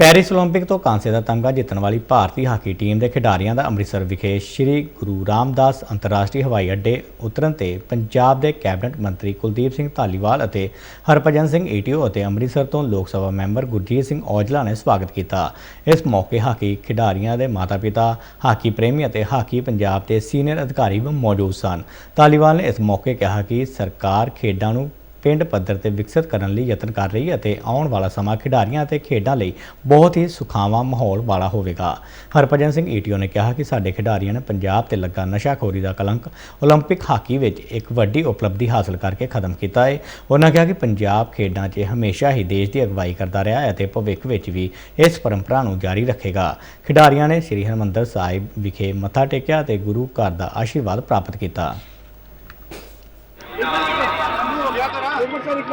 Paris 올림픽 ਤੋਂ ਕਾਂਸੇ ਦਾ ਤਮਗਾ ਜਿੱਤਣ ਵਾਲੀ ਭਾਰਤੀ ਹਾਕੀ ਟੀਮ ਦੇ ਖਿਡਾਰੀਆਂ ਦਾ ਅੰਮ੍ਰਿਤਸਰ ਵਿਖੇ ਸ੍ਰੀ ਗੁਰੂ ਰਾਮਦਾਸ ਅੰਤਰਰਾਸ਼ਟਰੀ ਹਵਾਈ ਅੱਡੇ ਉਤਰਨ ਤੇ ਪੰਜਾਬ ਦੇ ਕੈਬਨਿਟ ਮੰਤਰੀ ਕੁਲਦੀਪ ਸਿੰਘ ਧਾਲੀਵਾਲ ਅਤੇ ਹਰਭਜਨ ਸਿੰਘ ਈਟੀਓ ਅਤੇ ਅੰਮ੍ਰਿਤਸਰ ਤੋਂ ਲੋਕ ਸਭਾ ਮੈਂਬਰ ਗੁਰਜੀਤ ਸਿੰਘ ਔਜਲਾ ਨੇ ਸਵਾਗਤ ਕੀਤਾ ਇਸ ਮੌਕੇ ਹਾਕੀ ਖਿਡਾਰੀਆਂ ਦੇ ਮਾਤਾ-ਪਿਤਾ ਹਾਕੀ ਪ੍ਰੇਮੀ ਅਤੇ ਹਾਕੀ ਪੰਜਾਬ ਦੇ ਸੀਨੀਅਰ ਅਧਿਕਾਰੀ ਵੀ ਮੌਜੂਦ ਸਨ ਧਾਲੀਵਾਲ ਨੇ ਇਸ ਮੌਕੇ ਕਿਹਾ ਕਿ ਸਰਕਾਰ ਖੇਡਾਂ ਨੂੰ ਪਿੰਡ ਪੱਧਰ ਤੇ ਵਿਕਸਿਤ ਕਰਨ ਲਈ ਯਤਨ ਕਰ ਰਹੀ ਹੈ ਅਤੇ ਆਉਣ ਵਾਲਾ ਸਮਾਂ ਖਿਡਾਰੀਆਂ ਅਤੇ ਖੇਡਾਂ ਲਈ ਬਹੁਤ ਹੀ ਸੁਖਾਵਾਂ ਮਾਹੌਲ ਵਾਲਾ ਹੋਵੇਗਾ ਹਰਭਜਨ ਸਿੰਘ ਈਟੀਓ ਨੇ ਕਿਹਾ ਕਿ ਸਾਡੇ ਖਿਡਾਰੀਆਂ ਨੇ ਪੰਜਾਬ ਤੇ ਲੱਗਾ ਨਸ਼ਾਖੋਰੀ ਦਾ ਕਲੰਕ 올림픽 ਹਾਕੀ ਵਿੱਚ ਇੱਕ ਵੱਡੀ ਉਪਲਬਧੀ ਹਾਸਲ ਕਰਕੇ ਖਤਮ ਕੀਤਾ ਹੈ ਉਹਨਾਂ ਕਿਹਾ ਕਿ ਪੰਜਾਬ ਖੇਡਾਂ 'ਚ ਹਮੇਸ਼ਾ ਹੀ ਦੇਸ਼ ਦੀ ਅਗਵਾਈ ਕਰਦਾ ਰਿਹਾ ਹੈ ਅਤੇ ਭਵਿੱਖ ਵਿੱਚ ਵੀ ਇਸ ਪਰੰਪਰਾ ਨੂੰ ਜਾਰੀ ਰੱਖੇਗਾ ਖਿਡਾਰੀਆਂ ਨੇ ਸ੍ਰੀ ਹਰਿਮੰਦਰ ਸਾਹਿਬ ਵਿਖੇ ਮੱਥਾ ਟੇਕਿਆ ਅਤੇ ਗੁਰੂ ਘਰ ਦਾ ਆਸ਼ੀਰਵਾਦ ਪ੍ਰਾਪਤ ਕੀਤਾ পরিচালক